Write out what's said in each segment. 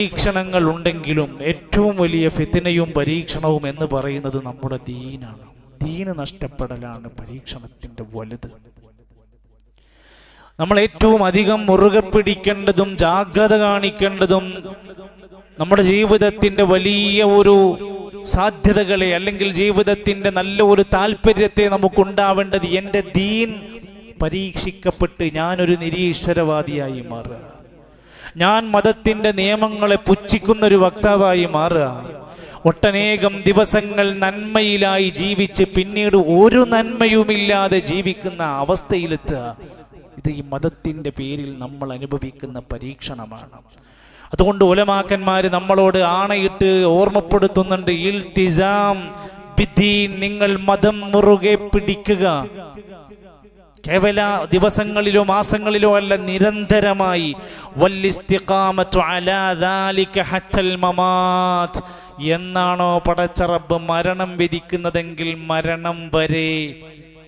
പരീക്ഷണങ്ങൾ ഉണ്ടെങ്കിലും ഏറ്റവും വലിയ ഫിത്തിനയും പരീക്ഷണവും എന്ന് പറയുന്നത് നമ്മുടെ ദീനാണ്. ദീന് നഷ്ടപ്പെടലാണ് പരീക്ഷണത്തിന്റെ വലുത്. നമ്മൾ ഏറ്റവും അധികം മുറുകെ പിടിക്കേണ്ടതും ജാഗ്രത കാണിക്കേണ്ടതും നമ്മുടെ ജീവിതത്തിന്റെ വലിയ ഒരു സാധ്യതകളെ അല്ലെങ്കിൽ ജീവിതത്തിന്റെ നല്ല ഒരു താല്പര്യത്തെ നമുക്കുണ്ടാവേണ്ടത് എന്റെ ദീൻ പരീക്ഷിക്കപ്പെട്ട് ഞാനൊരു നിരീശ്വരവാദിയായി മാറുക. ഞാൻ മതത്തിന്റെ നിയമങ്ങളെ പുച്ഛിക്കുന്ന ഒരു വക്താവായി മാറുക. ഒട്ടനേകം ദിവസങ്ങൾ നന്മയിലായി ജീവിച്ച് പിന്നീട് ഒരു നന്മയുമില്ലാതെ ജീവിക്കുന്ന അവസ്ഥയിലെത്തുക. ഇത് ഈ മതത്തിന്റെ പേരിൽ നമ്മൾ അനുഭവിക്കുന്ന പരീക്ഷണമാണ്. അതുകൊണ്ട് ഉലമാക്കന്മാർ നമ്മളോട് ആണയിട്ട് ഓർമ്മപ്പെടുത്തുന്നുണ്ട് ഇൽത്തിസാം ബിദ്ദീൻ നിങ്ങൾ മതം മുറുകെ പിടിക്കുക. കേവല ദിവസങ്ങളിലോ മാസങ്ങളിലോ അല്ല നിരന്തരമായി. എന്നാണോ പടച്ചറബ് മരണം വിധിക്കുന്നതെങ്കിൽ മരണം വരെ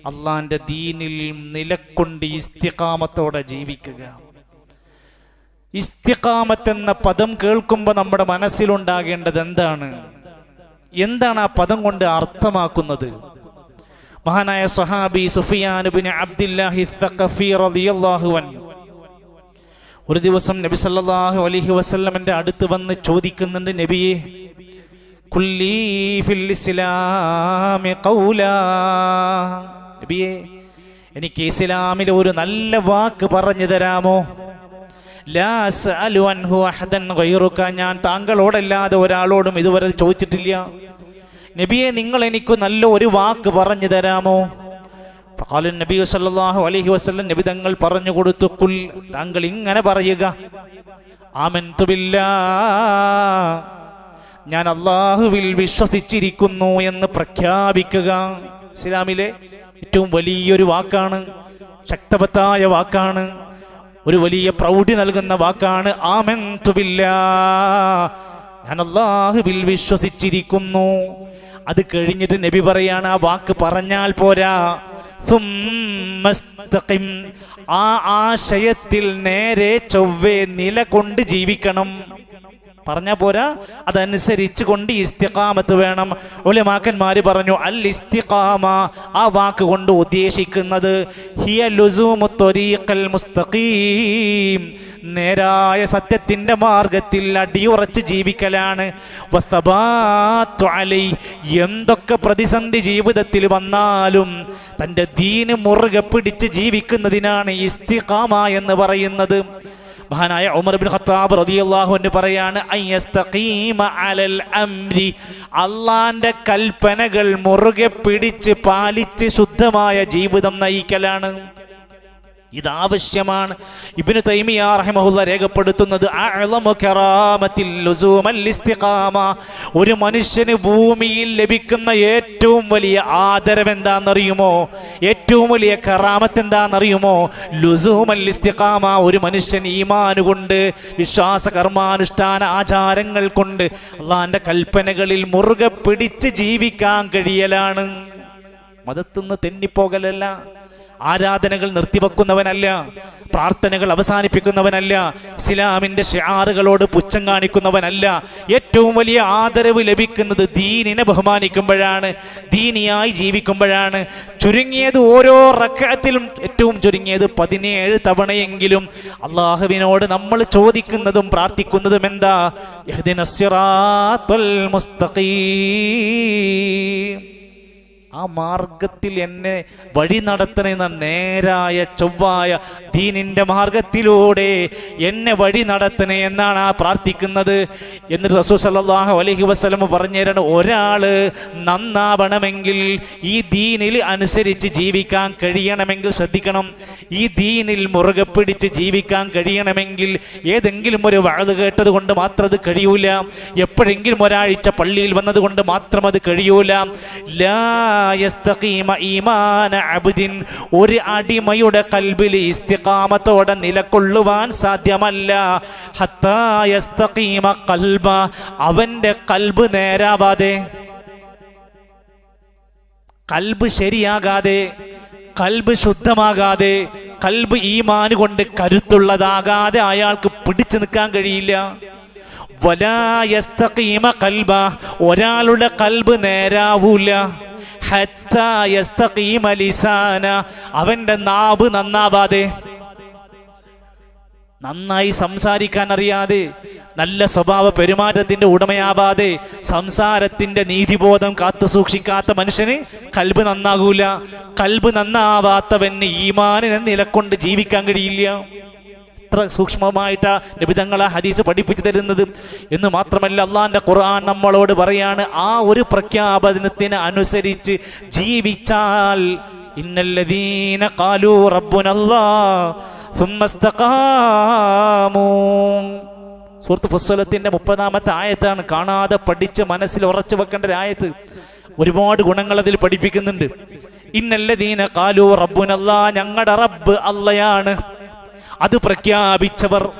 അള്ളാന്റെ ദീനിൽ നിലക്കൊണ്ട് ഇസ്തിഖാമത്തോടെ ജീവിക്കുക. ഇസ്തിഖാമത്ത് എന്ന പദം കേൾക്കുമ്പോൾ നമ്മുടെ മനസ്സിലുണ്ടാകേണ്ടത് എന്താണ്? എന്താണ് ആ പദം കൊണ്ട് അർത്ഥമാക്കുന്നത്? മഹാനായ സഹാബി സുഫിയാൻ അബ്ദില്ലാഹി തഖഫി റളിയല്ലാഹു അൻ ഒരു ദിവസം നബി സല്ലല്ലാഹു അലൈഹി വസല്ലമന്റെ അടുത്ത് വന്ന് ചോദിക്കുന്നുണ്ട് നബിയെ ഫിൽ നബിയെ എനിക്ക് ഇസ്ലാമിൽ ഒരു നല്ല വാക്ക് പറഞ്ഞു തരാമോ? ഞാൻ താങ്കളോടല്ലാതെ ഒരാളോടും ഇതുവരെ ചോദിച്ചിട്ടില്ല. നബിയെ നിങ്ങൾ എനിക്ക് നല്ല ഒരു വാക്ക് പറഞ്ഞു തരാമോ? ഫഖാല നബി സല്ലല്ലാഹു അലൈഹി വസല്ലം നബി തങ്ങൾ പറഞ്ഞു കൊടുത്തു കുൽ താങ്കൾ ഇങ്ങനെ പറയുക ആമൻതു ബില്ലാ ഞാൻ അള്ളാഹുവിൽ വിശ്വസിച്ചിരിക്കുന്നു എന്ന് പ്രഖ്യാപിക്കുക. ഇസ്ലാമിലെ ഏറ്റവും വലിയൊരു വാക്കാണ് ശക്തവത്തായ വാക്കാണ് ഒരു വലിയ പ്രൗഢി നൽകുന്ന വാക്കാണ് ആമൻതു ബില്ലാ ഞാൻ അള്ളാഹുവിൽ വിശ്വസിച്ചിരിക്കുന്നു അത് കഴിഞ്ഞിട്ട് നബി പറയാണ് ആ വാക്ക് പറഞ്ഞാൽ പോരാ. ആ ആശയത്തിൽ നേരെ ചൊവ്വേ നില കൊണ്ട് ജീവിക്കണം പറഞ്ഞാ പോരാ? അതനുസരിച്ച് കൊണ്ട് ഇസ്തിഖാമത്ത് വേണം. ഒലിമാക്കന്മാർ പറഞ്ഞു അൽ ഇസ്തിഖാമ ആ വാക്ക് കൊണ്ട് ഉദ്ദേശിക്കുന്നത് ഹിയ ലുസൂമു മുസ്തഖീം. നേരായ സത്യത്തിന്റെ മാർഗത്തിൽ അടിയുറച്ച് ജീവിക്കലാണ്. എന്തൊക്കെ പ്രതിസന്ധി ജീവിതത്തിൽ വന്നാലും തന്റെ ദീന് മുറുകെ പിടിച്ച് ജീവിക്കുന്നതിനാണ് ഇസ്തിഖാമ എന്ന് പറയുന്നത്. മഹാനായ ഉമർ ബിൻ ഖത്താബ് റളിയല്ലാഹു അൻഹു പറയാണ് അലൽ അംരി. അള്ളാന്റെ കൽപ്പനകൾ മുറുകെ പിടിച്ച് പാലിച്ച് ശുദ്ധമായ ജീവിതം നയിക്കലാണ്. ഇതാവശ്യമാണ്. ഇബ്നു തൈമിയ രേഖപ്പെടുത്തുന്നത് ഒരു മനുഷ്യന് ഭൂമിയിൽ ലഭിക്കുന്ന ഏറ്റവും വലിയ ആദരം എന്താണെന്നറിയുമോ? ഏറ്റവും വലിയ കറാമത്ത് എന്താണെന്നറിയുമോ? ലുസൂമൽ ഇസ്തിഖാമ ഒരു മനുഷ്യൻ ഈമാൻ കൊണ്ട് വിശ്വാസ കർമാനുഷ്ഠാന ആചാരങ്ങൾ കൊണ്ട് അള്ളാന്റെ കൽപ്പനകളിൽ മുറുകെ പിടിച്ച് ജീവിക്കാൻ കഴിയലാണ്. മതത്തുനിന്ന് തെന്നിപ്പോകലല്ല. ആരാധനകൾ നിർത്തിവെക്കുന്നവനല്ല പ്രാർത്ഥനകൾ അവസാനിപ്പിക്കുന്നവനല്ല ഇസ്ലാമിന്റെ ഷിയാറുകളോട് പുച്ഛം കാണിക്കുന്നവനല്ല. ഏറ്റവും വലിയ ആദരവ് ലഭിക്കുന്നത് ദീനിനെ ബഹുമാനിക്കുമ്പോഴാണ് ദീനിയായി ജീവിക്കുമ്പോഴാണ്. ചുരുങ്ങിയത് ഓരോ റക്കത്തിലും ഏറ്റവും ചുരുങ്ങിയത് പതിനേഴ് തവണയെങ്കിലും അള്ളാഹുവിനോട് നമ്മൾ ചോദിക്കുന്നതും പ്രാർത്ഥിക്കുന്നതും എന്താ? മുസ്തഖീം. ആ മാർഗത്തിൽ എന്നെ വഴി നടത്തണമെന്ന നേരായ ചൊവ്വായ ദീനിന്റെ മാർഗത്തിലൂടെ എന്നെ വഴി നടത്തണേ എന്നാണ് ആ പ്രാർത്ഥിക്കുന്നത്. എന്നിട്ട് റസൂ സല്ലല്ലാഹു അലഹി വസല്ലം പറഞ്ഞു തരണം ഒരാൾ നന്നാവണമെങ്കിൽ ഈ ദീനിൽ അനുസരിച്ച് ജീവിക്കാൻ കഴിയണമെങ്കിൽ ശ്രദ്ധിക്കണം. ഈ ദീനിൽ മുറുകെ പിടിച്ച് ജീവിക്കാൻ കഴിയണമെങ്കിൽ ഏതെങ്കിലും ഒരു വഴുത് കേട്ടത് കൊണ്ട് മാത്രം അത് കഴിയൂല. എപ്പോഴെങ്കിലും ഒരാഴ്ച പള്ളിയിൽ വന്നത് കൊണ്ട് മാത്രം അത് കഴിയൂല. ലാ ഈമാന അബ്ദിൻ. ഒരു അടിമയുടെ കൽബിൽ ഇസ്തിഖാമത്തോടെ നിലക്കൊള്ളുവാൻ സാധ്യമല്ല. ഹത്താ യസ്തഖീമ കൽബ. അവന്റെ കൽബ് നേരാവാതെ. കൽബ് ശരിയാകാതെ. കൽബ് ശുദ്ധമാകാതെ. കൽബ് ഈമാന് കൊണ്ട് കരുത്തുള്ളതാകാതെ അയാൾക്ക് പിടിച്ചു നിൽക്കാൻ കഴിയില്ല. വലായസ്തീമ കൽബ. ഒരാളുടെ കൽബ് നേരാവൂല. അവന്റെ നാവ് നന്നാവാതെ. നന്നായി സംസാരിക്കാൻ അറിയാതെ. നല്ല സ്വഭാവ പെരുമാറ്റത്തിന്റെ ഉടമയാവാതെ. സംസാരത്തിന്റെ നീതിബോധം കാത്തു സൂക്ഷിക്കാത്ത മനുഷ്യന് കൽബ് നന്നാകൂല. കൽബ് നന്നാവാത്തവന് ഈമാനിനെ നിലക്കൊണ്ട് ജീവിക്കാൻ കഴിയില്ല. എത്ര സൂക്ഷ്മമായിട്ടാ നബിതങ്ങളെ ഹദീസ് പഠിപ്പിച്ചു തരുന്നത്? എന്ന് മാത്രമല്ല അള്ളാന്റെ ഖുർആൻ നമ്മളോട് പറയാണ് ആ ഒരു പ്രഖ്യാപനത്തിന് അനുസരിച്ച് ജീവിച്ചാൽ ഇന്നല്ലദീന കാലു റബ്ബുനല്ലാ സുഹൃത്ത് ഫുസ്വലത്തിന്റെ മുപ്പതാമത്തെ ആയത്താണ് കാണാതെ പഠിച്ച് മനസ്സിൽ ഉറച്ചു വെക്കേണ്ട ഒരു ആയത്ത്. ഒരുപാട് ഗുണങ്ങൾ അതിൽ പഠിപ്പിക്കുന്നുണ്ട്. ഇന്നല്ലദീന കാലു റബ്ബുനല്ല ഞങ്ങളുടെ റബ്ബ് അല്ലയാണ് അത് പ്രഖ്യാപിച്ചവർ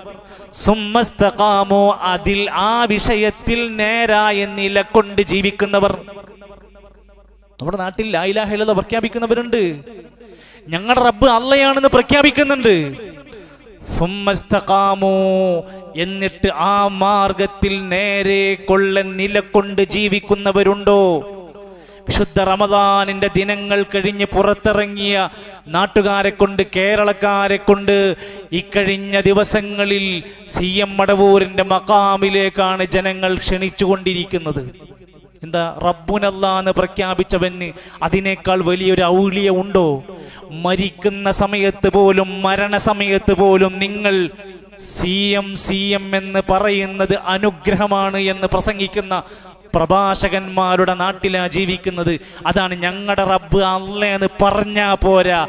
സുമ്മസ്തകാമോ അതിൽ ആ വിഷയത്തിൽ നേരായ നിലക്കൊണ്ട് ജീവിക്കുന്നവർ. നമ്മുടെ നാട്ടിൽ ലായിലാഹിലത പ്രഖ്യാപിക്കുന്നവരുണ്ട്. ഞങ്ങളുടെ റബ്ബ് അല്ലയാണെന്ന് പ്രഖ്യാപിക്കുന്നുണ്ട്. സുമസ്തകാമോ എന്നിട്ട് ആ മാർഗത്തിൽ നേരെ കൊള്ള നിലകൊണ്ട് ജീവിക്കുന്നവരുണ്ടോ? വിശുദ്ധ റമദാനിന്റെ ദിനങ്ങൾ കഴിഞ്ഞ് പുറത്തിറങ്ങിയ നാട്ടുകാരെ കൊണ്ട് കേരളക്കാരെ കൊണ്ട് ഇക്കഴിഞ്ഞ ദിവസങ്ങളിൽ സി എം മടവൂരിന്റെ മക്കാമിലേക്കാണ് ജനങ്ങൾ ക്ഷണിച്ചുകൊണ്ടിരിക്കുന്നത്. എന്താ? റബ്ബുനല്ല എന്ന് പ്രഖ്യാപിച്ചവന് അതിനേക്കാൾ വലിയൊരു ഔലിയ ഉണ്ടോ? മരിക്കുന്ന സമയത്ത് പോലും മരണസമയത്ത് പോലും നിങ്ങൾ സി എം സി എം എന്ന് പറയുന്നത് അനുഗ്രഹമാണ് എന്ന് പ്രസംഗിക്കുന്ന പ്രഭാഷകന്മാരുടെ നാട്ടിലാണ് ജീവിക്കുന്നത് അതാണ് ഞങ്ങളുടെ റബ്ബ് അല്ലേന്ന് പറഞ്ഞാ പോരാ.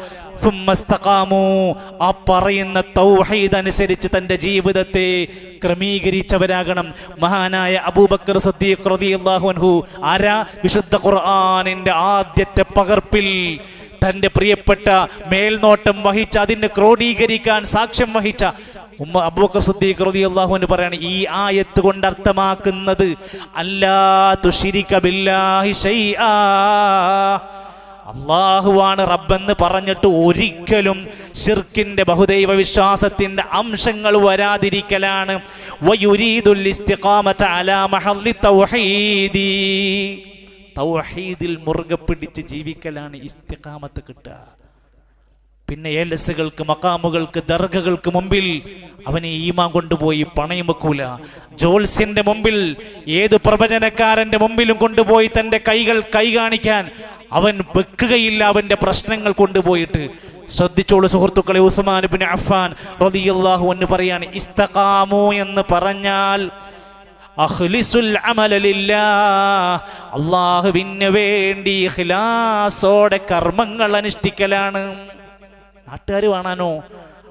ആ പറയുന്ന തൗഹീദ് അനുസരിച്ച് തന്റെ ജീവിതത്തെ ക്രമീകരിച്ചവരാകണം മഹാനായ അബൂബക്കർ സദ്ദീഖ് ആരാ വിശുദ്ധ ഖുർആനിന്റെ ആദ്യത്തെ പകർപ്പിൽ തന്റെ പ്രിയപ്പെട്ട മേൽനോട്ടം വഹിച്ച അതിനെ ക്രോഡീകരിക്കാൻ സാക്ഷ്യം വഹിച്ച ഉമ്മ അബൂബക്കർ സിദ്ദീഖ് റളിയല്ലാഹു അൻഹു പറയാണ് ഈ ആയത്ത് കൊണ്ട് അർത്ഥമാക്കുന്നത് അല്ലാ തുശിരിക ബില്ലാഹി ഷൈആ. അള്ളാഹുവാണ് റബ്ബെന്ന് പറഞ്ഞിട്ട് ഒരിക്കലും ഷിർക്കിന്റെ ബഹുദൈവ വിശ്വാസത്തിന്റെ അംശങ്ങൾ വരാതിരിക്കലാണ്. തൗഹീദിൽ മുറുകെ പിടിച്ച് ജീവിക്കലാണ് ഇസ്തിഖാമത്ത് കിട്ടുക. പിന്നെ ഏലസുകൾക്ക് മക്കാമുകൾക്ക് ദർഗകൾക്ക് മുമ്പിൽ അവനെ ഈമാൻ കൊണ്ടുപോയി പണയം വെക്കൂല. ജോത്സ്യന്റെ മുമ്പിൽ ഏത് പ്രവചനക്കാരന്റെ മുമ്പിലും കൊണ്ടുപോയി തന്റെ കൈകൾ കൈ കാണിക്കാൻ അവൻ വെക്കുകയില്ല അവന്റെ പ്രശ്നങ്ങൾ കൊണ്ടുപോയിട്ട്. ശ്രദ്ധിച്ചോളൂ സുഹൃത്തുക്കളെ ഉസ്മാൻ ബിൻ അഫാൻ റളിയല്ലാഹു എന്ന് പറയാണ് ഇസ്തഖാമു എന്ന് പറഞ്ഞാൽ. അള്ളാഹുവിന് വേണ്ടി ഇഖ്ലാസോടെ കർമ്മങ്ങൾ അനുഷ്ഠിക്കലാണ്. നാട്ടുകാർ കാണാനോ?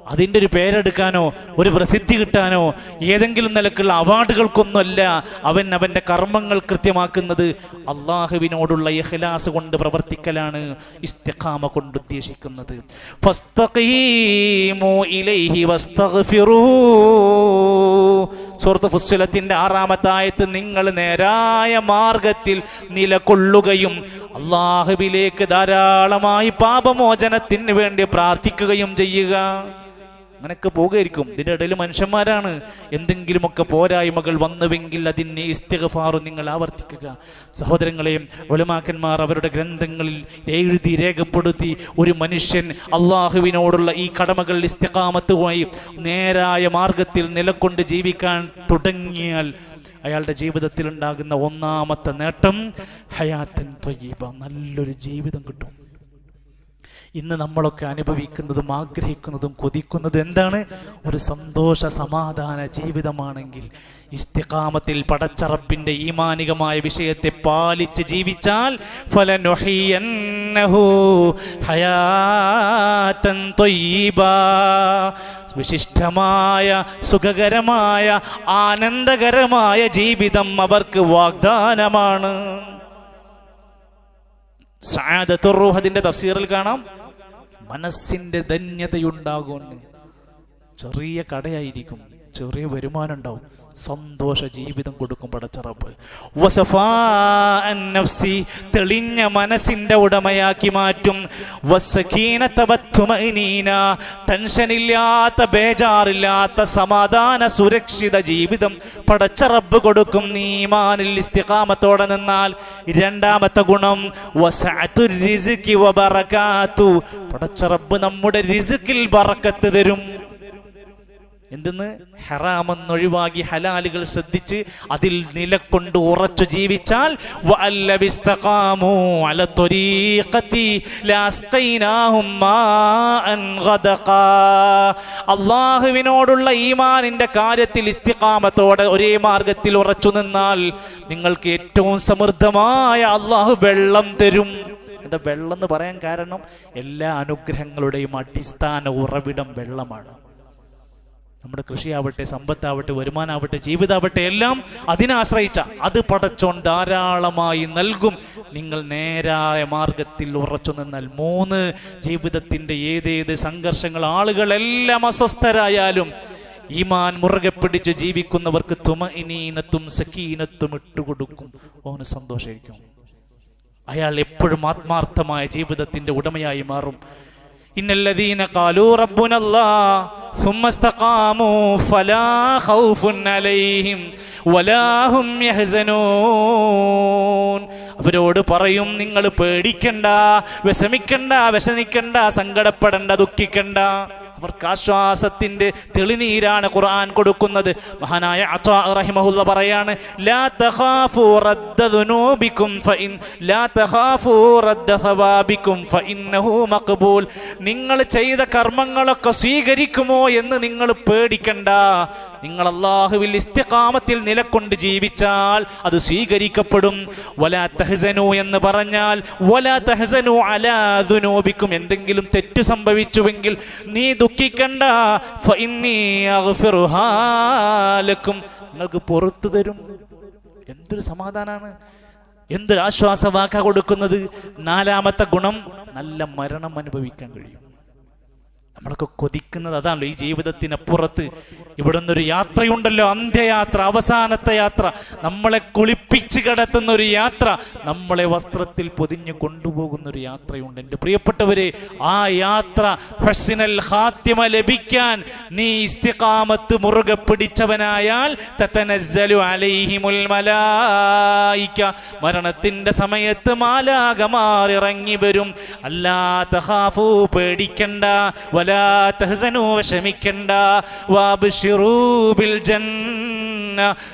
അതിന്റെ ഒരു പേരെടുക്കാനോ ഒരു പ്രസിദ്ധി കിട്ടാനോ ഏതെങ്കിലും നിലക്കുള്ള അവാർഡുകൾക്കൊന്നുമല്ല അവൻ അവന്റെ കർമ്മങ്ങൾ കൃത്യമാക്കുന്നത്. അള്ളാഹുവിനോടുള്ള ഇഖ്ലാസ് കൊണ്ട് പ്രവർത്തിക്കലാണ് ഇസ്തഖാമ കൊണ്ട് ഉദ്ദേശിക്കുന്നത്. സുഹൃത്ത് ഫുസ്വലത്തിന്റെ വസ്തഗ്ഫിറൂ. സൂറത്ത് ഫുസ്സുലത്തിന്റെ ആറാമത്തെ ആയത്ത് നിങ്ങൾ നേരായ മാർഗത്തിൽ നിലകൊള്ളുകയും അള്ളാഹുവിലേക്ക് ധാരാളമായി പാപമോചനത്തിന് വേണ്ടി പ്രാർത്ഥിക്കുകയും ചെയ്യുക. അങ്ങനെയൊക്കെ പോകുമായിരിക്കും. ഇതിന്റെ ഇടയിൽ മനുഷ്യന്മാരാണ്. എന്തെങ്കിലുമൊക്കെ പോരായ്മകൾ വന്നുവെങ്കിൽ അതിന് ഇസ്തിഗഫാറു നിങ്ങൾ ആവർത്തിക്കുക. സഹോദരങ്ങളെയും ഒലമാക്കന്മാർ അവരുടെ ഗ്രന്ഥങ്ങളിൽ എഴുതി രേഖപ്പെടുത്തി ഒരു മനുഷ്യൻ അള്ളാഹുവിനോടുള്ള ഈ കടമകൾ ഇസ്തികാമത്തുമായി നേരായ മാർഗത്തിൽ നിലകൊണ്ട് ജീവിക്കാൻ തുടങ്ങിയാൽ അയാളുടെ ജീവിതത്തിൽ ഉണ്ടാകുന്ന ഒന്നാമത്തെ നേട്ടം ഹയാത്തൻ ത്വയ്യീബ. നല്ലൊരു ജീവിതം കിട്ടും. ഇന്ന് നമ്മളൊക്കെ അനുഭവിക്കുന്നതും ആഗ്രഹിക്കുന്നതും കൊതിക്കുന്നതും എന്താണ്? ഒരു സന്തോഷ സമാധാന ജീവിതമാണെങ്കിൽ ഇസ്തിഖാമത്തിൽ പടച്ചറപ്പിന്റെ ഈമാനികമായ വിഷയത്തെ പാലിച്ച് ജീവിച്ചാൽ. വിശിഷ്ടമായ സുഖകരമായ ആനന്ദകരമായ ജീവിതം അവർക്ക് വാഗ്ദാനമാണ്. സാദത്തുർ തഫ്സീറിൽ കാണാം. മനസ്സിന്റെ ധന്യതയുണ്ടാകുമെന്ന് ചെറിയ കടയായിരിക്കും. ചെറിയ വരുമാനം ഉണ്ടാവും. സന്തോഷ ജീവിതം കൊടുക്കും പടച്ചറപ്പ് നഫ്സി തെളിഞ്ഞ മനസ്സിന്റെ ഉടമയാക്കി മാറ്റും. ടെൻഷനില്ലാത്ത ബേജാറില്ലാത്ത സമാധാന സുരക്ഷിത ജീവിതം പടച്ചറബ് കൊടുക്കും. നീമാനിൽ ഇസ്തിഖാമത്തോടെ നിന്നാൽ രണ്ടാമത്തെ ഗുണം പടച്ചറബ് നമ്മുടെ റിസുക്കിൽ ബറക്കത്ത് തരും. എന്തെന്ന്? ഹറാമെന്നൊഴിവാക്കി ഹലാലുകൾ ശ്രദ്ധിച്ച് അതിൽ നിലക്കൊണ്ട് ഉറച്ചു ജീവിച്ചാൽ. അള്ളാഹുവിനോടുള്ള ഈമാനിന്റെ കാര്യത്തിൽ ഇസ്തിക്കാമത്തോടെ ഒരേ മാർഗത്തിൽ ഉറച്ചു നിന്നാൽ നിങ്ങൾക്ക് ഏറ്റവും സമൃദ്ധമായ അള്ളാഹു വെള്ളം തരും. എന്താ വെള്ളം എന്ന് പറയാൻ കാരണം? എല്ലാ അനുഗ്രഹങ്ങളുടെയും അടിസ്ഥാന ഉറവിടം വെള്ളമാണ്. നമ്മുടെ കൃഷിയാവട്ടെ സമ്പത്താവട്ടെ വരുമാനാവട്ടെ ജീവിതാവട്ടെ എല്ലാം അതിനെ ആശ്രയിച്ച അത് പടച്ചോൻ ധാരാളമായി നൽകും. നിങ്ങൾ നേരായ മാർഗത്തിൽ ഉറച്ചു നിന്നാൽ മൂന്ന് ജീവിതത്തിന്റെ ഏതേത് സംഘർഷങ്ങൾ ആളുകളെല്ലാം അസ്വസ്ഥരായാലും ഈമാൻ മുറുകെ പിടിച്ച് ജീവിക്കുന്നവർക്ക് തുമ ഇനീനത്തും സക്കീനത്തും ഇട്ടുകൊടുക്കും. ഓന് സന്തോഷമായിരിക്കും. അയാൾ എപ്പോഴും ആത്മാർത്ഥമായ ജീവിതത്തിന്റെ ഉടമയായി മാറും. ഇന്നല്ലദീന ഖാലൂ റബ്ബുനല്ലാഹ് ثم استقاموا فلا خوف عليهم ولا هم يحزنون അവരോട് പറയും നിങ്ങൾ പേടിക്കണ്ട വിഷമിക്കണ്ട വിഷമിക്കണ്ട സങ്കടപ്പെടണ്ട ദുഃഖിക്കണ്ട അവർക്ക് ആശ്വാസത്തിന്റെ തെളിനീരാണ് ഖുർആൻ കൊടുക്കുന്നത്. മഹാനായ റഹിമഹുല്ല പറയാണ് ലാ തഖാഫു ഫഇൻ ലാ തഖാഫു ഫഇന്നഹു നിങ്ങൾ ചെയ്ത കർമ്മങ്ങളൊക്കെ സ്വീകരിക്കുമോ എന്ന് നിങ്ങൾ പേടിക്കണ്ട. നിങ്ങൾ അള്ളാഹുവിൽ ഇസ്തിഖാമത്തിൽ നിലക്കൊണ്ട് ജീവിച്ചാൽ അത് സ്വീകരിക്കപ്പെടും. വലാ തഹസനു എന്ന് പറഞ്ഞാൽ വലാ തഹസനു അലാ ദുനൂബിക്കും എന്തെങ്കിലും തെറ്റ് സംഭവിച്ചുവെങ്കിൽ നീ ദുഃഖിക്കണ്ട. നിങ്ങൾക്ക് പുറത്തു തരും. എന്തൊരു സമാധാനാണ്. എന്തൊരു ആശ്വാസവാക്ക കൊടുക്കുന്നത്. നാലാമത്തെ ഗുണം നല്ല മരണം അനുഭവിക്കാൻ കഴിയും. നമ്മളൊക്കെ കൊതിക്കുന്നത് അതാണല്ലോ ഈ ജീവിതത്തിനപ്പുറത്ത് ഇവിടെ നിന്നൊരു യാത്രയുണ്ടല്ലോ അന്ത്യയാത്ര അവസാനത്തെ യാത്ര. നമ്മളെ കുളിപ്പിച്ച് കിടത്തുന്ന ഒരു യാത്ര നമ്മളെ വസ്ത്രത്തിൽ പൊതിഞ്ഞു കൊണ്ടുപോകുന്ന ഒരു യാത്രയുണ്ട്. എന്റെ പ്രിയപ്പെട്ടവരെ ആ യാത്ര ഹസ്സിനൽ ഹാത്യമ ലഭിക്കാൻ നീ ഇസ്തിഖാമത്ത് മുറുകെ പിടിച്ചവനായാൽ തതനസ്സലു അലൈഹിമുൽ മലായിക. മരണത്തിന്റെ സമയത്ത് മാലാകമാർ ഇറങ്ങി വരും. അല്ലാ ഹാഫു പേടിക്കണ്ട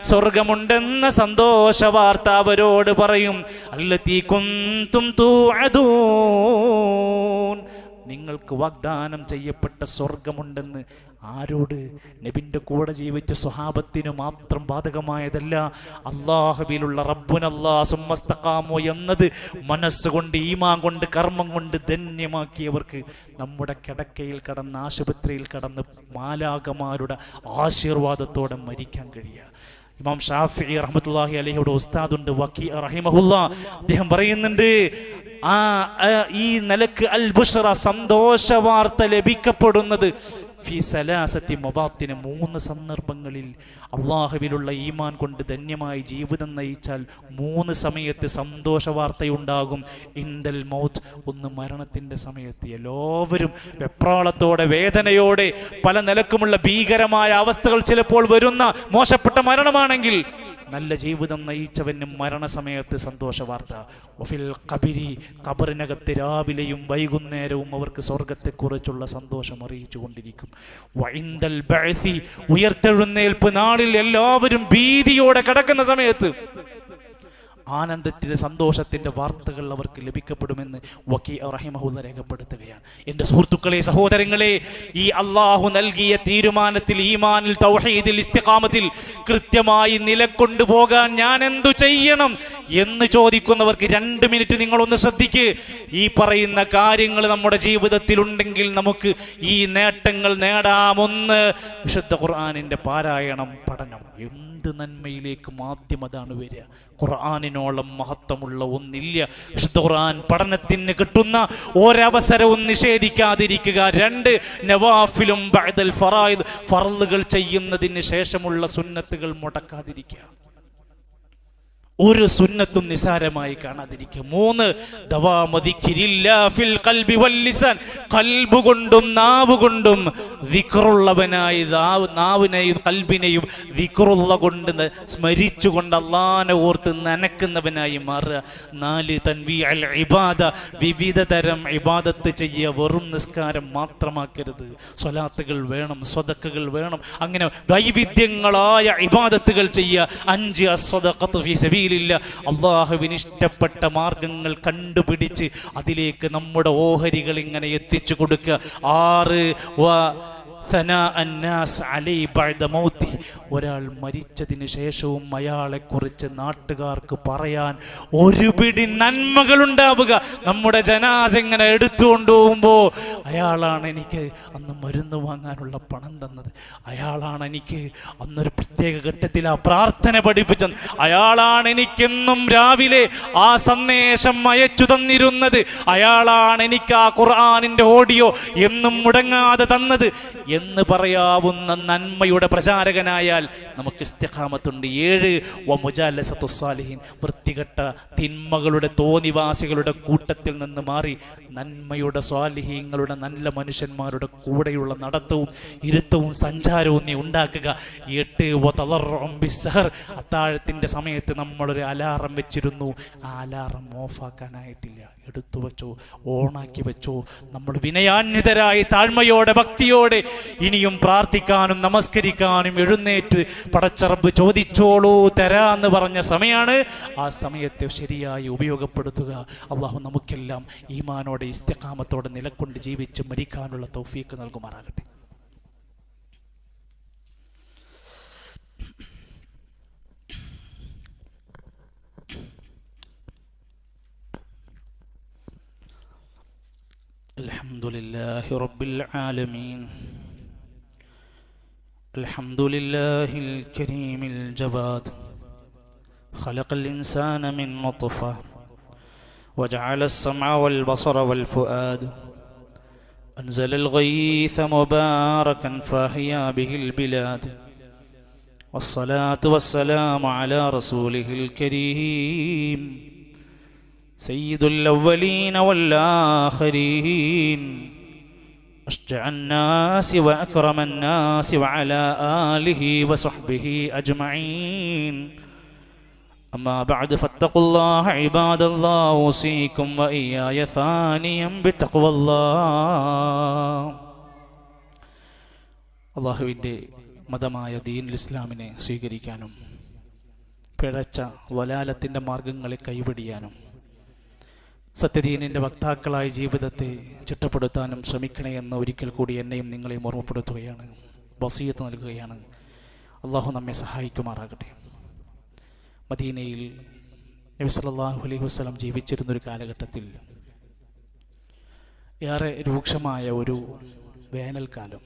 സ്വർഗമുണ്ടെന്ന സന്തോഷ വാർത്ത അവരോട് പറയും. അല്ലത്തീ കുന്തും തൂഅദൂൻ. നിങ്ങൾക്ക് വാഗ്ദാനം ചെയ്യപ്പെട്ട സ്വർഗമുണ്ടെന്ന് ആരോട്? നബിന്റെ കൂടെ ജീവിച്ച സ്വഹാബത്തിന് മാത്രം ബാധകമായതല്ല. അള്ളാഹുബിലുള്ള റബ്ബുനല്ലാ സുമ്മസ്തക്കാമോ എന്നത് മനസ്സുകൊണ്ട് ഈമാൻ കൊണ്ട് കർമ്മം കൊണ്ട് ധന്യമാക്കിയവർക്ക് നമ്മുടെ കിടക്കയിൽ കടന്ന് ആശുപത്രിയിൽ കടന്ന് മാലാകമാരുടെ ആശീർവാദത്തോടെ മരിക്കാൻ കഴിയുക. ഇമാം ഷാഫി റഹ്മത്തുള്ളാഹി അലഹിയുടെ ഉസ്താദുണ്ട് വക്കി റഹിമഹുല്ല. അദ്ദേഹം പറയുന്നുണ്ട് ആ ഈ നിലയ്ക്ക് അൽ ബുഷറ സന്തോഷ വാർത്ത ലഭിക്കപ്പെടുന്നത് ഫി മൂന്ന് സന്ദർഭങ്ങളിൽ അള്ളാഹുവിലുള്ള ഈമാൻ കൊണ്ട് ധന്യമായി ജീവിതം നയിച്ചാൽ മൂന്ന് സമയത്ത് സന്തോഷ വാർത്തയുണ്ടാകും ഇന്തൽ മൗത്ത് ഒന്ന് മരണത്തിന്റെ സമയത്ത്. എല്ലാവരും വെപ്രാളത്തോടെ വേദനയോടെ പല നിലക്കുമുള്ള ഭീകരമായ അവസ്ഥകൾ ചിലപ്പോൾ വരുന്ന മോശപ്പെട്ട മരണമാണെങ്കിൽ നല്ല ജീവിതം നയിച്ചവന് മരണസമയത്ത് സന്തോഷ വാർത്ത ഒഫിൽ കബിരി കബറിനകത്ത് രാവിലെയും വൈകുന്നേരവും അവർക്ക് സ്വർഗത്തെക്കുറിച്ചുള്ള സന്തോഷം അറിയിച്ചു കൊണ്ടിരിക്കും ഉയർത്തെഴുന്നേൽപ്പ് നാളിൽ എല്ലാവരും ഭീതിയോടെ കിടക്കുന്ന സമയത്ത് ആനന്ദത്തിന്റെ സന്തോഷത്തിന്റെ വാർത്തകൾ അവർക്ക് ലഭിക്കപ്പെടുമെന്ന് വക്കീ റഹിമഹുദ രേഖപ്പെടുത്തുകയാണ്. എന്റെ സുഹൃത്തുക്കളെ സഹോദരങ്ങളെ ഈ അള്ളാഹു നൽകിയ തീരുമാനത്തിൽ ഈമാനിൽ തൗഹീദിൽ ഇസ്തിഖാമത്തിൽ കൃത്യമായി നിലക്കൊണ്ടു പോകാൻ ഞാൻ എന്തു ചെയ്യണം എന്ന് ചോദിക്കുന്നവർക്ക് രണ്ട് മിനിറ്റ് നിങ്ങളൊന്ന് ശ്രദ്ധിക്ക്. ഈ പറയുന്ന കാര്യങ്ങൾ നമ്മുടെ ജീവിതത്തിൽ ഉണ്ടെങ്കിൽ നമുക്ക് ഈ നേട്ടങ്ങൾ നേടാമൊന്ന്. വിശുദ്ധ ഖുർആാനിന്റെ പാരായണം പഠനം. എന്ത് നന്മയിലേക്കും ആദ്യം അതാണ് വരിക. ഖുർആാനിനോളം മഹത്വമുള്ള ഒന്നില്ല. ഖുർആൻ പഠനത്തിന് കിട്ടുന്ന ഒരവസരവും നിഷേധിക്കാതിരിക്കുക. രണ്ട് നവാഫിലും ഫറായിദ് ഫറലുകൾ ചെയ്യുന്നതിന് ശേഷമുള്ള സുന്നത്തുകൾ മുടക്കാതിരിക്കുക. ഒരു സുന്നത്തും നിസാരമായി കാണാതിരിക്കുക. മൂന്ന് ദവാമദിക്കിരില്ലാ ഫിൽ കൽബി വൽ ലിസാൻ. കൽബ് കൊണ്ടും നാവ് കൊണ്ടും ദിക്റുള്ളവനായി നാവ് നാവിനെയും കൽബിനെയും ദിക്റുള്ള കൊണ്ട് സ്മരിച്ചുകൊണ്ട് അള്ളാനെ ഓർത്ത് നനക്കുന്നവനായി മാറുക. നാല് തൻവി അൽ ഇബാദ. വിവിധ തരം ഇബാദത്ത് ചെയ്യുക. വെറും നിസ്കാരം മാത്രമാക്കരുത്. സ്വലാത്തുകൾ വേണം സ്വതക്കുകൾ വേണം. അങ്ങനെ വൈവിധ്യങ്ങളായ ഇബാദത്തുകൾ ചെയ്യുക. അഞ്ച് അസ്വദഖത്ത് ഫീ സബീലില്ല അള്ളാഹുവിന് ഇഷ്ടപ്പെട്ട മാർഗങ്ങൾ കണ്ടുപിടിച്ച് അതിലേക്ക് നമ്മുടെ ഓഹരികൾ ഇങ്ങനെ എത്തിച്ചു കൊടുക്കുക. ആറ് ഒരാൾ മരിച്ചതിന് ശേഷവും അയാളെ കുറിച്ച് നാട്ടുകാർക്ക് പറയാൻ ഒരു പിടി നന്മകൾ ഉണ്ടാവുക നമ്മുടെ ജനാസ് എങ്ങനെ എടുത്തുകൊണ്ട് പോകുമ്പോൾ അയാളാണ് എനിക്ക് അന്ന് മരുന്ന് വാങ്ങാനുള്ള പണം തന്നത്. അയാളാണ് എനിക്ക് അന്നൊരു പ്രത്യേക ഘട്ടത്തിൽ ആ പ്രാർത്ഥന പഠിപ്പിച്ചത്. അയാളാണ് എനിക്കെന്നും രാവിലെ ആ സന്ദേശം അയച്ചു തന്നിരുന്നത്. അയാളാണ് എനിക്ക് ആ ഖുർആാനിന്റെ ഓഡിയോ എന്നും മുടങ്ങാതെ തന്നത്. എന്ന് പറയാവുന്ന നന്മയുടെ പ്രചാരകനായാൽ നമുക്ക് ഇസ്തിഹാമത്തുണ്ട് ഏഴ് വമുജാലസത്തുസ്വാലിഹീൻ വൃത്തികെട്ട തിന്മകളുടെ തോന്നിവാസികളുടെ കൂട്ടത്തിൽ നിന്ന് മാറി നന്മയുടെ സ്വാലിഹീങ്ങളുടെ നല്ല മനുഷ്യന്മാരുടെ കൂടെയുള്ള നടത്തവും ഇരുത്തവും സഞ്ചാരവും നീ ഉണ്ടാക്കുക. എട്ട് വതളർഉം അത്താഴത്തിന്റെ സമയത്ത് നമ്മളൊരു അലാറം വെച്ചിരുന്നു. ആ അലാറം ഓഫാക്കാനായിട്ടില്ല. എടുത്തു വെച്ചോ ഓണാക്കി വെച്ചോ. നമ്മൾ വിനയാന്യതരായി താഴ്മയോടെ ഭക്തിയോടെ ഇനിയും പ്രാർത്ഥിക്കാനും നമസ്കരിക്കാനും എഴുന്നേറ്റ് പടച്ചറബ് ചോദിച്ചോളൂ തരാന്ന് പറഞ്ഞ സമയമാണ് ആ സമയത്തെ ശരിയായി ഉപയോഗപ്പെടുത്തുക. അള്ളാഹു നമുക്കെല്ലാം ഈമാനോടെ ഇസ്തകാമത്തോടെ നിലക്കൊണ്ട് ജീവിച്ച് മരിക്കാനുള്ള തൗഫീക്ക് നൽകുമാറാകട്ടെ. الحمد لله رب العالمين. الحمد لله الكريم الجواد خلق الإنسان من نطفة وجعل السمع والبصر والفؤاد. أنزل الغيث مباركا فاحيا به البلاد. والصلاة والسلام على رسوله الكريم. سيد الأولين والآخرين أشجع الناس وأكرم الناس وعلى آله وصحبه أجمعين أما بعد فاتقوا الله عباد الله أوصيكم وإياي ثانيا بتقوى الله അള്ളാഹുവിൻ്റെ മതമായ ദീനുൽ ഇസ്ലാമിനെ സ്വീകരിക്കാനും പിഴച്ച വലാലത്തിൻ്റെ മാർഗങ്ങളെ കൈവടിയാനും സത്യദീനിന്റെ വക്താക്കളായ ജീവിതത്തെ ചിട്ടപ്പെടുത്താനും ശ്രമിക്കണേ എന്ന് ഒരിക്കൽ കൂടി എന്നെയും നിങ്ങളെയും ഓർമ്മപ്പെടുത്തുകയാണ്. വസീയത്ത് നൽകുകയാണ്. അള്ളാഹു നമ്മെ സഹായിക്കുമാറാകട്ടെ. മദീനയിൽ നബി സല്ലല്ലാഹു അലൈഹി വസല്ലം ജീവിച്ചിരുന്നൊരു കാലഘട്ടത്തിൽ ഏറെ രൂക്ഷമായ ഒരു വേനൽക്കാലം.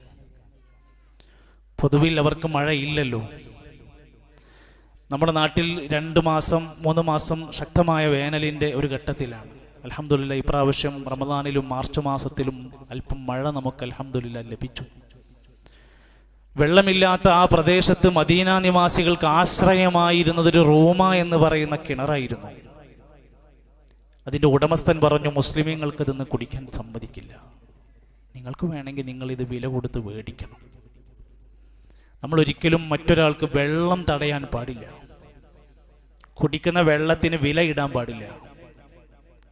പൊതുവിൽ അവർക്ക് മഴയില്ലല്ലോ. നമ്മുടെ നാട്ടിൽ രണ്ട് മാസം മൂന്ന് മാസം ശക്തമായ വേനലിന്റെ ഒരു ഘട്ടത്തിലാണ്. അലഹമുല്ല ഇപ്രാവശ്യം റമദാനിലും മാർച്ച് മാസത്തിലും അല്പം മഴ നമുക്ക് അലഹമുല്ല ലഭിച്ചു. വെള്ളമില്ലാത്ത ആ പ്രദേശത്ത് മദീന നിവാസികൾക്ക് ആശ്രയമായിരുന്നതൊരു റൂമ എന്ന് പറയുന്ന കിണറായിരുന്നു. അതിന്റെ ഉടമസ്ഥൻ പറഞ്ഞു മുസ്ലിമീങ്ങൾക്ക് ഇതൊന്ന് കുടിക്കാൻ സമ്മതിക്കില്ല. നിങ്ങൾക്ക് വേണമെങ്കിൽ നിങ്ങൾ ഇത് വില കൊടുത്ത് മേടിക്കണം നമ്മൾ ഒരിക്കലും മറ്റൊരാൾക്ക് വെള്ളം തടയാൻ പാടില്ല. കുടിക്കുന്ന വെള്ളത്തിന് വില ഇടാൻ പാടില്ല.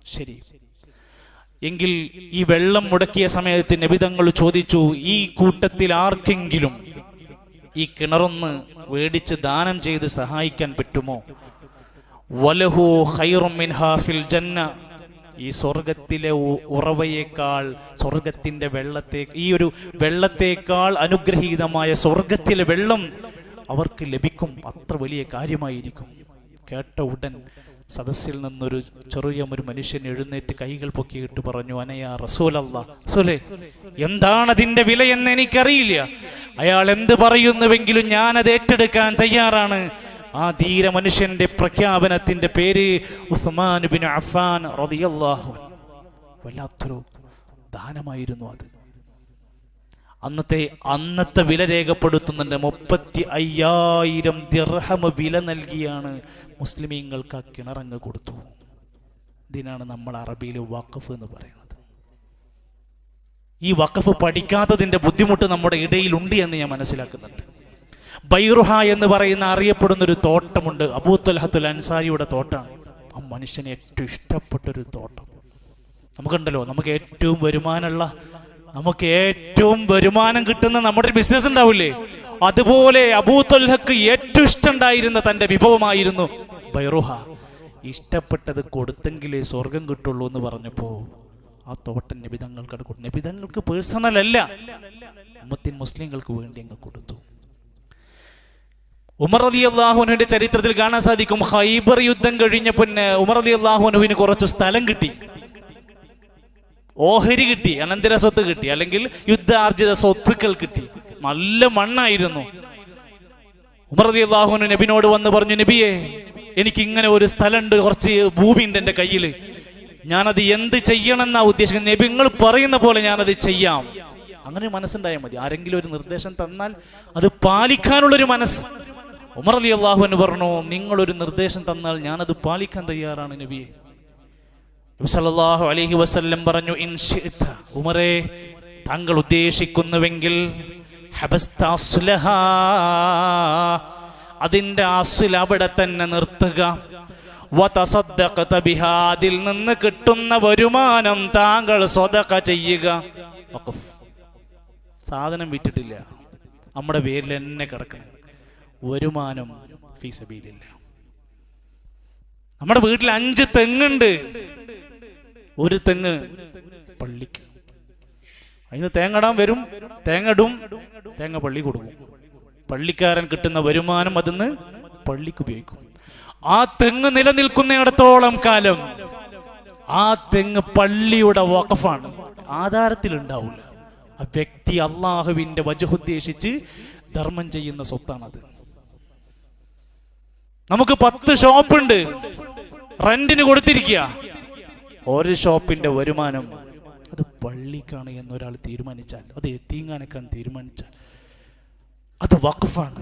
ശരി. എങ്കിൽ ഈ വെള്ളം മുടക്കിയ സമയത്ത് നബിതങ്ങൾ ചോദിച്ചു ഈ കൂട്ടത്തിൽ ആർക്കെങ്കിലും ഈ കിണറൊന്ന് വേടിച്ച് ദാനം ചെയ്ത് സഹായിക്കാൻ പറ്റുമോ? വലഹു ഖൈറും മിൻഹാ ഫിൽ ജന്ന. ഈ സ്വർഗത്തിലെ ഉറവയേക്കാൾ സ്വർഗത്തിന്റെ വെള്ളത്തെ ഈ ഒരു വെള്ളത്തേക്കാൾ അനുഗ്രഹീതമായ സ്വർഗത്തിലെ വെള്ളം അവർക്ക് ലഭിക്കും. അത്ര വലിയ കാര്യമായിരിക്കും. കേട്ട ഉടൻ സദസ്സിൽ നിന്നൊരു ചെറിയ ഒരു മനുഷ്യൻ എഴുന്നേറ്റ് കൈകൾ പൊക്കിയിട്ട് പറഞ്ഞു അനയാ റസൂലല്ല. റസൂലേ എന്താണ് അതിന്റെ വില വിലയെന്ന് എനിക്കറിയില്ല. അയാൾ എന്ത് പറയുന്നുവെങ്കിലും ഞാൻ അത് ഏറ്റെടുക്കാൻ തയ്യാറാണ്. ആ ധീര മനുഷ്യന്റെ പ്രഖ്യാപനത്തിന്റെ പേര് ഉസ്മാൻ ബിൻ അഫാൻ റളിയല്ലാഹു അൻഹു. വല്ലാത്തൊരു ദാനമായിരുന്നു അത്. അന്നത്തെ അന്നത്തെ വില രേഖപ്പെടുത്തുന്നുണ്ട് മുപ്പത്തി അയ്യായിരം ദിർഹമ വില നൽകിയാണ് മുസ്ലിമീങ്ങൾക്ക് ആ കിണറങ്ങ് കൊടുത്തു. ഇതിനാണ് നമ്മൾ അറബിയിൽ വഖഫ് എന്ന് പറയുന്നത്. ഈ വഖഫ് പഠിക്കാത്തതിന്റെ ബുദ്ധിമുട്ട് നമ്മുടെ ഇടയിലുണ്ട് എന്ന് ഞാൻ മനസ്സിലാക്കുന്നുണ്ട്. ബൈറുഹ എന്ന് പറയുന്ന അറിയപ്പെടുന്ന ഒരു തോട്ടമുണ്ട് അബൂത്തൽഹത്തുൽ അൻസാരിയുടെ തോട്ടമാണ് ആ മനുഷ്യന് ഏറ്റവും ഇഷ്ടപ്പെട്ടൊരു തോട്ടം. നമുക്കുണ്ടല്ലോ നമുക്ക് ഏറ്റവും വരുമാനമുള്ള നമുക്ക് ഏറ്റവും വരുമാനം കിട്ടുന്ന നമ്മുടെ ഒരു ബിസിനസ് ഉണ്ടാവില്ലേ? അതുപോലെ അബൂത്തൊല്ലക്ക് ഏറ്റവും ഇഷ്ടമുണ്ടായിരുന്ന തന്റെ വിഭവമായിരുന്നു ബൈറുഹ. ഇഷ്ടപ്പെട്ടത് കൊടുത്തെങ്കിലേ സ്വർഗം കിട്ടുള്ളൂ എന്ന് പറഞ്ഞപ്പോ ആ തോട്ടം നിബിതങ്ങൾക്ക് കൊടുത്തു. നിബിതങ്ങൾക്ക് പേഴ്സണൽ അല്ല. ഉമ്മത്തിൻ മുസ്ലിങ്ങൾക്ക് വേണ്ടി അങ്ങ് കൊടുത്തു. ഉമർ അലി അള്ളാഹുനുവിന്റെ ചരിത്രത്തിൽ കാണാൻ സാധിക്കും. ഹൈബർ യുദ്ധം കഴിഞ്ഞ പിന്നെ ഉമർ അലി അള്ളാഹുനുവിന് കുറച്ച് സ്ഥലം കിട്ടി. ഓഹരി കിട്ടി അനന്തര സ്വത്ത് കിട്ടി അല്ലെങ്കിൽ യുദ്ധാർജിത സ്വത്തുക്കൾ കിട്ടി. നല്ല മണ്ണായിരുന്നു. ഉമർ അലി നബിനോട് വന്ന് പറഞ്ഞു നബിയെ എനിക്ക് ഇങ്ങനെ ഒരു സ്ഥലമുണ്ട് കുറച്ച് ഭൂമി ഉണ്ട് എന്റെ കയ്യിൽ ഞാനത് എന്ത് ചെയ്യണമെന്നാ ഉദ്ദേശിക്കുന്നത്? നബി നിങ്ങൾ പറയുന്ന പോലെ ഞാനത് ചെയ്യാം. അങ്ങനെ മനസ്സുണ്ടായ മനസ്സുണ്ടായാൽ മതി. ആരെങ്കിലും ഒരു നിർദ്ദേശം തന്നാൽ അത് പാലിക്കാനുള്ളൊരു മനസ്സ്. ഉമർ അലി അള്ളാഹുവിന് പറഞ്ഞു നിങ്ങളൊരു നിർദ്ദേശം തന്നാൽ ഞാനത് പാലിക്കാൻ തയ്യാറാണ് നബിയെ. നബി സല്ലല്ലാഹു അലൈഹി വസല്ലം പറഞ്ഞു ഇൻ ശിഅ്ത ഉമറേ താങ്കൾ ഉദ്ദേശിക്കുന്നുവെങ്കിൽ. അതിന്റെ അസുൽ അവിടെ തന്നെ നിർത്തുക. അതിൽ നിന്ന് കിട്ടുന്ന വരുമാനം താങ്കൾ സ്വതക ചെയ്യുക. സാധനം വിറ്റിട്ടില്ല നമ്മുടെ പേരിൽ എന്നെ കിടക്കണം വരുമാനം ഫീസബീലില്ല നമ്മുടെ വീട്ടിൽ അഞ്ച് തെങ്ങുണ്ട് ഒരു തെങ്ങ് പള്ളിക്ക്. അതിന് തേങ്ങടാൻ വരും തേങ്ങടും തേങ്ങ പള്ളി കൊടുക്കും. പള്ളിക്കാരൻ കിട്ടുന്ന വരുമാനം അതിന്ന് പള്ളിക്ക് ഉപയോഗിക്കും. ആ തെങ്ങ് നിലനിൽക്കുന്നിടത്തോളം കാലം ആ തെങ്ങ് പള്ളിയുടെ വഖഫാണ്. ആധാരത്തിൽ ഉണ്ടാവില്ല ആ വ്യക്തി അള്ളാഹുവിന്റെ വജഹുദ്ദേശിച്ച് ധർമ്മം ചെയ്യുന്ന സ്വത്താണത്. നമുക്ക് പത്ത് ഷോപ്പുണ്ട്. റെന്റിന് കൊടുത്തിരിക്കുക ഒരു ഷോപ്പിന്റെ വരുമാനം അത് പള്ളിക്കാണ് എന്നൊരാൾ തീരുമാനിച്ചാൽ അത് എത്തിങ്ങാനക്കാൻ തീരുമാനിച്ചാൽ അത് വഖഫാണ്.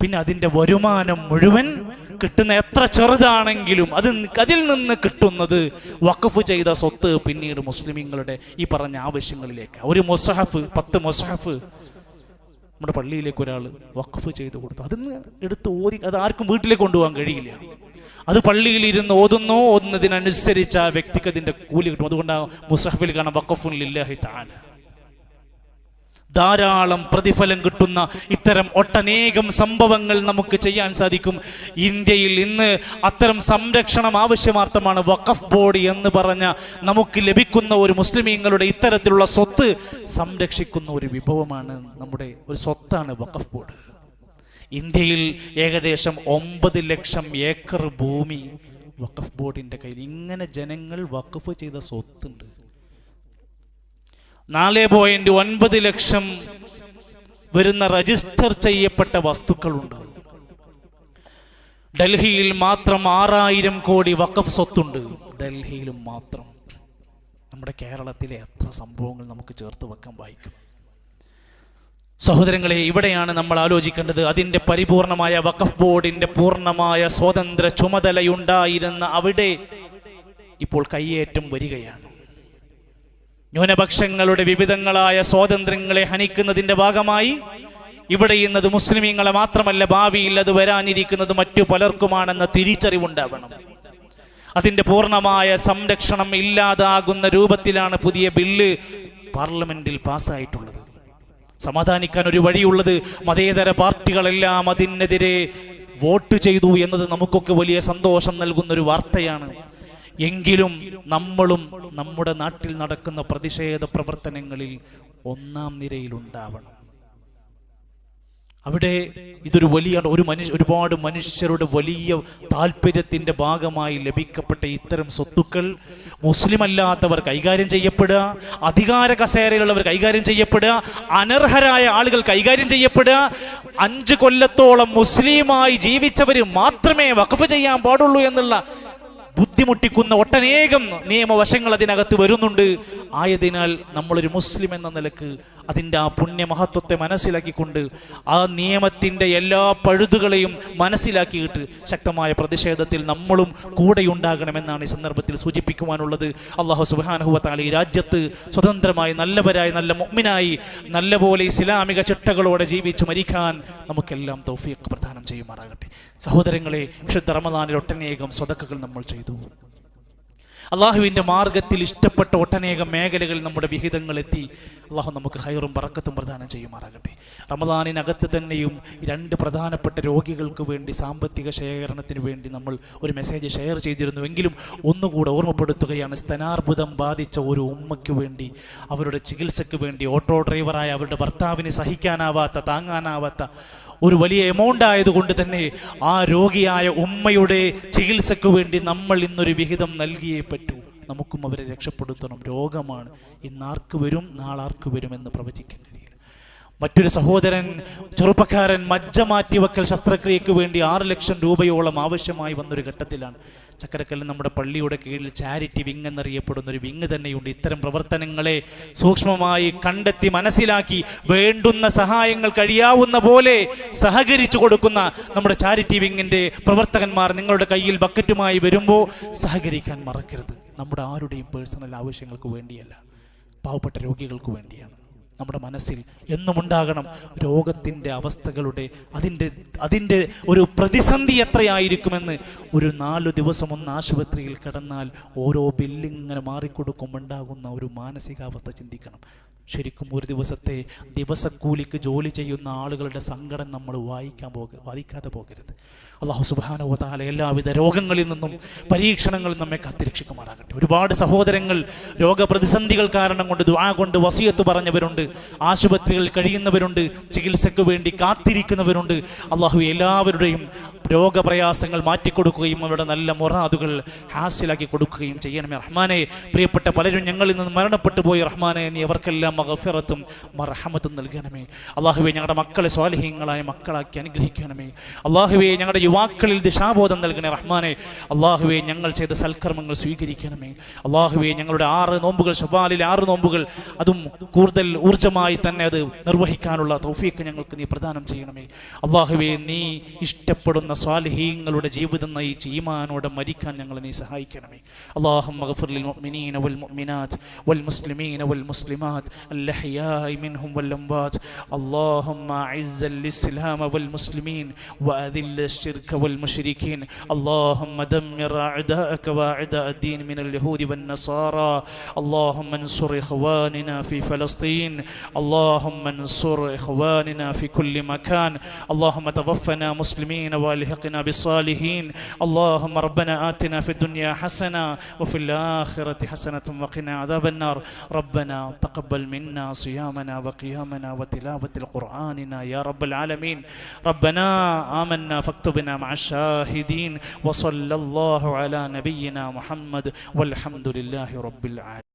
പിന്നെ അതിന്റെ വരുമാനം മുഴുവൻ കിട്ടുന്ന എത്ര ചെറുതാണെങ്കിലും അത് അതിൽ നിന്ന് കിട്ടുന്നത് വഖഫ് ചെയ്ത സ്വത്ത് പിന്നീട് മുസ്ലിമീങ്ങളുടെ ഈ പറഞ്ഞ ആവശ്യങ്ങളിലേക്ക്. ഒരു മൊസഹഫ് പത്ത് മൊസഹഫ് നമ്മുടെ പള്ളിയിലേക്ക് ഒരാൾ വഖഫ് ചെയ്ത് കൊടുത്തു. അതിന്ന് എടുത്ത് ഓതി അത് ആർക്കും വീട്ടിലേക്ക് കൊണ്ടുപോകാൻ കഴിയില്ല. അത് പള്ളിയിൽ ഇരുന്ന് ഓതുന്നു. ഓതുന്നതിനനുസരിച്ച് ആ വ്യക്തിക്ക് അതിന്റെ കൂലി കിട്ടും. അതുകൊണ്ടാണ് മുസഹബിൽ കാണാം വഖഫുൻ ലില്ലാഹി ധാരാളം പ്രതിഫലം കിട്ടുന്ന ഇത്തരം ഒട്ടനേകം സംഭവങ്ങൾ നമുക്ക് ചെയ്യാൻ സാധിക്കും. ഇന്ത്യയിൽ ഇന്ന് അത്തരം സംരക്ഷണം ആവശ്യമാർത്ഥമാണ് വഖഫ് ബോർഡ് എന്ന് പറഞ്ഞ നമുക്ക് ലഭിക്കുന്ന ഒരു മുസ്ലിമീങ്ങളുടെ ഇത്തരത്തിലുള്ള സ്വത്ത് സംരക്ഷിക്കുന്ന ഒരു വിഭവമാണ് നമ്മുടെ ഒരു സ്വത്താണ് വഖഫ് ബോർഡ് ഇന്ത്യയിൽ ഏകദേശം ഒമ്പത് ലക്ഷം ഏക്കർ ഭൂമി വഖഫ് ബോർഡിന്റെ കയ്യിൽ. ഇങ്ങനെ ജനങ്ങൾ വഖഫ് ചെയ്ത സ്വത്തുണ്ട്. നാല് പോയിന്റ് ഒൻപത് ലക്ഷം വരുന്ന രജിസ്റ്റർ ചെയ്യപ്പെട്ട വസ്തുക്കളുണ്ട്. ഡൽഹിയിൽ മാത്രം ആറായിരം കോടി വഖഫ് സ്വത്തുണ്ട്. ഡൽഹിയിലും മാത്രം. നമ്മുടെ കേരളത്തിലെ എത്ര സംഭവങ്ങൾ നമുക്ക് ചേർത്ത് വെക്കാൻ വായിക്കും? സഹോദരങ്ങളെ ഇവിടെയാണ് നമ്മൾ ആലോചിക്കേണ്ടത്. അതിന്റെ പരിപൂർണമായ വഖഫ് ബോർഡിന്റെ പൂർണമായ സ്വതന്ത്ര ചുമതലയുണ്ടായിരുന്ന അവിടെ ഇപ്പോൾ കയ്യേറ്റം വരികയാണ്. ന്യൂനപക്ഷങ്ങളുടെ വിവിധങ്ങളായ സ്വാതന്ത്ര്യങ്ങളെ ഹനിക്കുന്നതിന്റെ ഭാഗമായി ഇവിടെ ഇന്നത് മുസ്ലിമീങ്ങളെ മാത്രമല്ല ഭാവിയിൽ അത് വരാനിരിക്കുന്നത് മറ്റു പലർക്കുമാണെന്ന തിരിച്ചറിവുണ്ടാവണം. അതിന്റെ പൂർണമായ സംരക്ഷണം ഇല്ലാതാകുന്ന രൂപത്തിലാണ് പുതിയ ബില്ല് പാർലമെന്റിൽ പാസ്സായിട്ടുള്ളത്. സമാധാനിക്കാൻ ഒരു വഴിയുള്ളത് മതേതര പാർട്ടികളെല്ലാം അതിനെതിരെ വോട്ട് ചെയ്തു എന്നത് നമുക്കൊക്കെ വലിയ സന്തോഷം നൽകുന്ന ഒരു വാർത്തയാണ്. എങ്കിലും നമ്മളും നമ്മുടെ നാട്ടിൽ നടക്കുന്ന പ്രതിഷേധ പ്രവർത്തനങ്ങളിൽ ഒന്നാം നിരയിൽ ഉണ്ടാവണം. അവിടെ ഇതൊരു വലിയ ഒരു മനുഷ്യ ഒരുപാട് മനുഷ്യരുടെ വലിയ താല്പര്യത്തിന്റെ ഭാഗമായി ലഭിക്കപ്പെട്ട ഇത്തരം സ്വത്തുക്കൾ മുസ്ലിം അല്ലാത്തവർ കൈകാര്യം ചെയ്യപ്പെടുക അധികാര കസേരയിലുള്ളവർ കൈകാര്യം ചെയ്യപ്പെടുക അനർഹരായ ആളുകൾ കൈകാര്യം ചെയ്യപ്പെടുക അഞ്ച് കൊല്ലത്തോളം മുസ്ലിമായി ജീവിച്ചവർ മാത്രമേ വഖഫ് ചെയ്യാൻ പാടുള്ളൂ എന്നുള്ള ബുദ്ധിമുട്ടിക്കുന്ന ഒട്ടനേകം നിയമവശങ്ങൾ അതിനകത്ത് വരുന്നുണ്ട്. ആയതിനാൽ നമ്മളൊരു മുസ്ലിം എന്ന നിലയ്ക്ക് അതിന്റെ ആ പുണ്യമഹത്വത്തെ മനസ്സിലാക്കിക്കൊണ്ട് ആ നിയമത്തിന്റെ എല്ലാ പഴുതുകളെയും മനസ്സിലാക്കിയിട്ട് ശക്തമായ പ്രതിഷേധത്തിൽ നമ്മളും കൂടെയുണ്ടാകണമെന്നാണ് ഈ സന്ദർഭത്തിൽ സൂചിപ്പിക്കുവാനുള്ളത്. അള്ളാഹു സുബാനഹുവത്താല ഈ രാജ്യത്ത് സ്വതന്ത്രമായി നല്ലവരായി നല്ല മുമ്മിനായി നല്ലപോലെ ഇസ്ലാമിക ചിട്ടകളോടെ ജീവിച്ച് മരിക്കാൻ നമുക്കെല്ലാം തൗഫീഖ് പ്രദാനം ചെയ്യുമാറാകട്ടെ. സഹോദരങ്ങളെ വിശുദ്ധ റമദാനിൽ ഒട്ടനേകം സ്വതക്കുകൾ നമ്മൾ ചെയ്തു. അള്ളാഹുവിന്റെ മാർഗത്തിൽ ഇഷ്ടപ്പെട്ട ഒട്ടനേകം മേഖലകൾ നമ്മുടെ വിഹിതങ്ങളെത്തി. അള്ളാഹു നമുക്ക് ഹൈറും പറക്കത്തും പ്രദാനം ചെയ്യുമാറാകട്ടെ. റമദാനിനകത്ത് തന്നെയും രണ്ട് പ്രധാനപ്പെട്ട രോഗികൾക്ക് വേണ്ടി സാമ്പത്തിക ശേഖരണത്തിന് വേണ്ടി നമ്മൾ ഒരു മെസ്സേജ് ഷെയർ ചെയ്തിരുന്നുവെങ്കിലും ഒന്നുകൂടെ ഓർമ്മപ്പെടുത്തുകയാണ് സ്തനാർബുദം ബാധിച്ച ഒരു ഉമ്മയ്ക്ക് വേണ്ടി അവരുടെ ചികിത്സയ്ക്ക് വേണ്ടി ഓട്ടോ ഡ്രൈവറായ അവരുടെ ഭർത്താവിന് സഹിക്കാനാവാത്ത താങ്ങാനാവാത്ത ഒരു വലിയ എമൗണ്ട് ആയതുകൊണ്ട് തന്നെ ആ രോഗിയായ ഉമ്മയുടെ ചികിത്സയ്ക്ക് വേണ്ടി നമ്മൾ ഇന്നൊരു വിഹിതം നൽകിയേ പറ്റൂ. നമുക്കും അവരെ രക്ഷപ്പെടുത്തണം. രോഗമാണ്. ഇന്നാർക്ക് വരും? നാളാർക്ക് വരുമെന്ന് പ്രവചിക്കാൻ കഴിയില്ല മറ്റൊരു സഹോദരൻ ചെറുപ്പക്കാരൻ മജ്ജ മാറ്റി മാറ്റിവെക്കൽ ശസ്ത്രക്രിയക്ക് വേണ്ടി ആറ് ലക്ഷം രൂപയോളം ആവശ്യമായി വന്നൊരു ഘട്ടത്തിലാണ്. ചക്കരക്കല്ല് നമ്മുടെ പള്ളിയുടെ കീഴിൽ ചാരിറ്റി വിങ് എന്നറിയപ്പെടുന്ന ഒരു വിങ് തന്നെയുണ്ട്. ഇത്തരം പ്രവർത്തനങ്ങളെ സൂക്ഷ്മമായി കണ്ടെത്തി മനസ്സിലാക്കി വേണ്ടുന്ന സഹായങ്ങൾ കഴിയാവുന്ന പോലെ സഹകരിച്ചു കൊടുക്കുന്ന നമ്മുടെ ചാരിറ്റി വിങ്ങിന്റെ പ്രവർത്തകന്മാർ നിങ്ങളുടെ കയ്യിൽ ബക്കറ്റുമായി വരുമ്പോൾ സഹകരിക്കാൻ മറക്കരുത്. നമ്മുടെ ആരുടെയും പേഴ്സണൽ ആവശ്യങ്ങൾക്ക് വേണ്ടിയല്ല പാവപ്പെട്ട രോഗികൾക്ക് വേണ്ടിയാണ്. നമ്മുടെ മനസ്സിൽ എന്നും ഉണ്ടാകണം രോഗത്തിന്റെ അവസ്ഥകളുടെ അതിന്റെ അതിന്റെ ഒരു പ്രതിസന്ധി എത്രയായിരിക്കുമെന്ന് ഒരു നാലു ദിവസം ഒന്ന് ആശുപത്രിയിൽ കിടന്നാൽ ഓരോ ബില്ലിങ്ങനെ മാറിക്കൊടുക്കുമ്പോൾ ഉണ്ടാകുന്ന ഒരു മാനസികാവസ്ഥ ചിന്തിക്കണം. ശരിക്കും ഒരു ദിവസത്തെ ദിവസക്കൂലിക്ക് ജോലി ചെയ്യുന്ന ആളുകളുടെ സങ്കടം നമ്മൾ വായിക്കാൻ പോക വായിക്കാതെ പോകരുത്. അള്ളാഹു സുബാനുവതാല എല്ലാവിധ രോഗങ്ങളിൽ നിന്നും പരീക്ഷണങ്ങളിൽ നമ്മെ കാത്തിരക്ഷിക്കുമാറാകട്ടെ. ഒരുപാട് സഹോദരങ്ങൾ രോഗപ്രതിസന്ധികൾ കാരണം കൊണ്ട് ദ്വാ കൊണ്ട് വസിയത്ത് പറഞ്ഞവരുണ്ട് ആശുപത്രികളിൽ കഴിയുന്നവരുണ്ട് ചികിത്സയ്ക്ക് വേണ്ടി കാത്തിരിക്കുന്നവരുണ്ട്. അള്ളാഹു എല്ലാവരുടെയും രോഗപ്രയാസങ്ങൾ മാറ്റിക്കൊടുക്കുകയും അവരുടെ നല്ല മൊറാദുകൾ ഹാസ്യലാക്കി കൊടുക്കുകയും ചെയ്യണമേ റഹ്മാനെ. പ്രിയപ്പെട്ട പലരും ഞങ്ങളിൽ നിന്ന് മരണപ്പെട്ടു പോയി റഹ്മാനെ നീ അവർക്കെല്ലാം മഗഫിറത്തും മറഹമത്തും നൽകണമേ. അള്ളാഹുവെ ഞങ്ങളുടെ മക്കളെ സ്വാലഹീങ്ങളായ മക്കളാക്കി അനുഗ്രഹിക്കണമേ. അള്ളാഹുവെ ഞങ്ങളുടെ യുവാക്കളിൽ ദിശാബോധം നൽകണേ റഹ്മാനെ. അള്ളാഹുവെ ഞങ്ങൾ ചെയ്ത സൽക്കർമ്മങ്ങൾ സ്വീകരിക്കണമേ. അള്ളാഹുവെ ഞങ്ങളുടെ ആറ് നോമ്പുകൾ ഷബാലിലെ ആറ് നോമ്പുകൾ അതും കൂടുതൽ ഊർജമായി തന്നെ അത് നിർവഹിക്കാനുള്ള തൗഫീക്ക് ഞങ്ങൾക്ക് നീ പ്രദാനം ചെയ്യണമേ. അള്ളാഹുവെ നീ ഇഷ്ടപ്പെടുന്ന സ്വാലിഹീങ്ങളുടെ ജീവിതം നയിച്ച് ഈമാനോടെ മരിക്കാൻ ഞങ്ങളെ നീ സഹായിക്കണമേ. അള്ളാഹു മഹഫുർ ലിൽ മുഅ്മിനീന വൽ മുഅ്മിനാത്ത് വൽ മുസ്ലിമീന വൽ മുസ്ലിമാത്ത് الأحياء منهم والأموات. اللهم أعز الإسلام والمسلمين وأذل الشرك والمشركين. اللهم دمر أعداءك وأعداء الدين من اليهود والنصارى. اللهم انصر إخواننا في فلسطين. اللهم انصر إخواننا في كل مكان. اللهم توفنا مسلمين والحقنا بالصالحين. اللهم ربنا آتنا في الدنيا حسنة وفي الآخرة حسنة وقنا عذاب النار. ربنا تقبل منا صيامنا وقيامنا وتلاوة القرآننا يا رب العالمين. ربنا آمنا فاكتبنا مع الشاهدين وصلى الله على نبينا محمد والحمد لله رب العالمين.